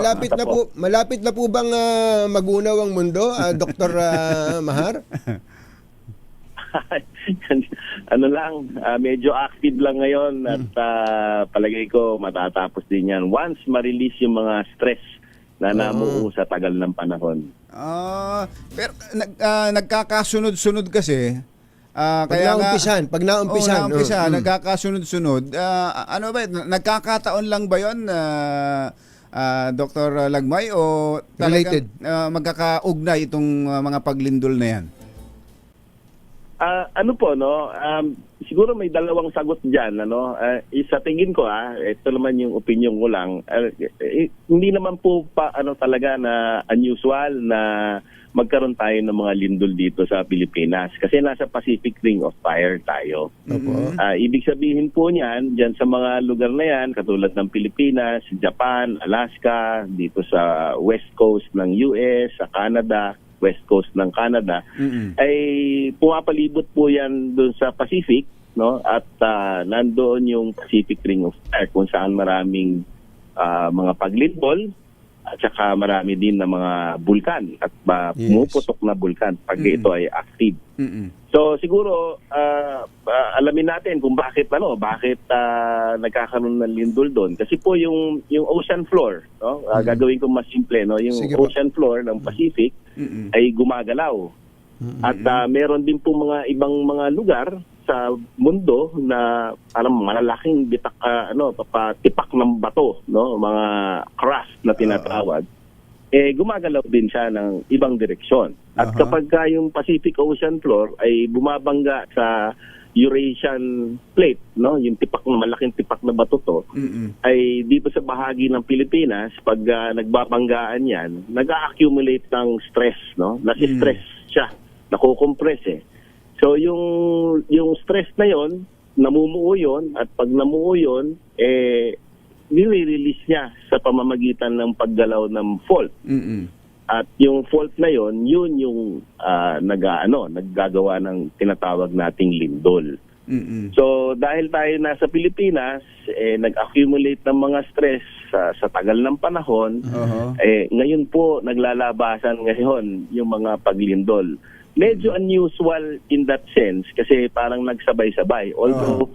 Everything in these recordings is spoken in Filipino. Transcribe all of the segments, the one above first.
malapit na po, malapit na po bang ah, magunaw ang mundo, ah, Dr. ah, Mahar? ano lang, ah, medyo active lang ngayon at ah, palagay ko matatapos din yan. Once ma-release yung mga stress na namuo sa tagal ng panahon. Ah, pero nag, ah, nagkakasunod-sunod kasi. ah, Pag kaya nga- naumpisan, pag naumpisan, oh, mm. nagkakasunod-sunod. Ah, ano ba, nagkakataon lang ba 'yon, ah, ah, Dr. Lagmay o talagang Related. ah, magkakaugnay itong ah, mga paglindol na 'yan? Ah, ano po no, um, siguro may dalawang sagot diyan ano. Ah, sa tingin ko ah, ito naman yung opinion ko lang. Ah, eh, hindi naman po pa ano talaga na unusual na magkaroon tayo ng mga lindol dito sa Pilipinas kasi nasa Pacific Ring of Fire tayo. Opo. Ah, ibig sabihin po niyan, diyan sa mga lugar na yan, katulad ng Pilipinas, Japan, Alaska, dito sa west coast ng US, sa Canada, west coast ng Canada, Mm-mm. ay pumapalibot po yan doon sa Pacific, no? At ah, nandoon yung Pacific Ring of Fire kung saan maraming ah, mga paglindol at saka marami din na mga bulkan at uh, Yes. pumuputok na bulkan pag Mm. ito ay active. Mm-mm. So siguro ah, alamin natin kung bakit ano, bakit ah, nagkakaroon ng lindol doon kasi po yung yung ocean floor, no? Ah, gagawin ko mas simple, no? Yung Sige ocean floor ng Pacific Mm-mm. ay gumagalaw. At ah, meron din po mga ibang mga lugar sa mundo na parang malalaking bitak ah, ano papatipak ng bato, no? Mga crust na tinatawag. eh gumagalaw din siya ng ibang direksyon. At Aha. kapag ka yung Pacific Ocean floor ay bumabangga sa Eurasian plate, no? Yung tipak na malaking tipak na bato to, Mm-mm. ay dito sa bahagi ng Pilipinas, pag ah, nagbabanggaan yan, nag-accumulate ng stress, no? Nasi-stress siya, nakukompress eh. So yung yung stress na yon, namumuo yon at pag namuo yon, eh nire-release niya sa pamamagitan ng paggalaw ng fault. Mm-mm. At yung fault na yon, yun yung ah, nag ano, naggagawa ng tinatawag nating lindol. Mm-mm. So dahil tayo nasa Pilipinas, eh, nag-accumulate ng mga stress sa, sa tagal ng panahon, Oho. eh, ngayon po naglalabasan ngayon yung mga paglindol. Medyo unusual in that sense kasi parang nagsabay-sabay. Although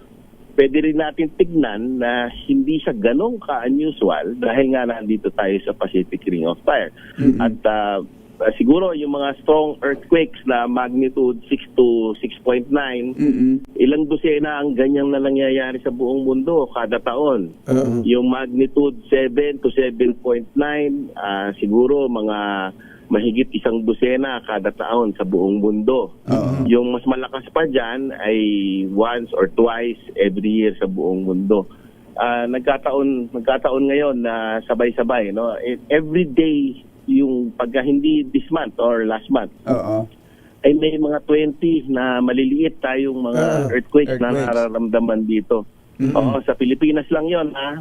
pwede rin natin tignan na hindi siya ganong ka-unusual dahil nga nandito tayo sa Pacific Ring of Fire. At ah, ah, siguro yung mga strong earthquakes na magnitude 6 to 6.9, Mm-mm. ilang dosena ang ganyang na nangyayari sa buong mundo kada taon. Oo. Yung magnitude 7 to 7.9, ah, siguro mga mahigit isang dosena kada taon sa buong mundo. Yung mas malakas pa dyan ay once or twice every year sa buong mundo. Ah, nagkataon nagkataon ngayon na sabay-sabay no E- every day yung pagka hindi this month or last month Oo. ay may mga 20 na maliliit tayong mga Ah, earthquakes, na earthquakes. nararamdaman dito. Oo, sa Pilipinas lang yon ha.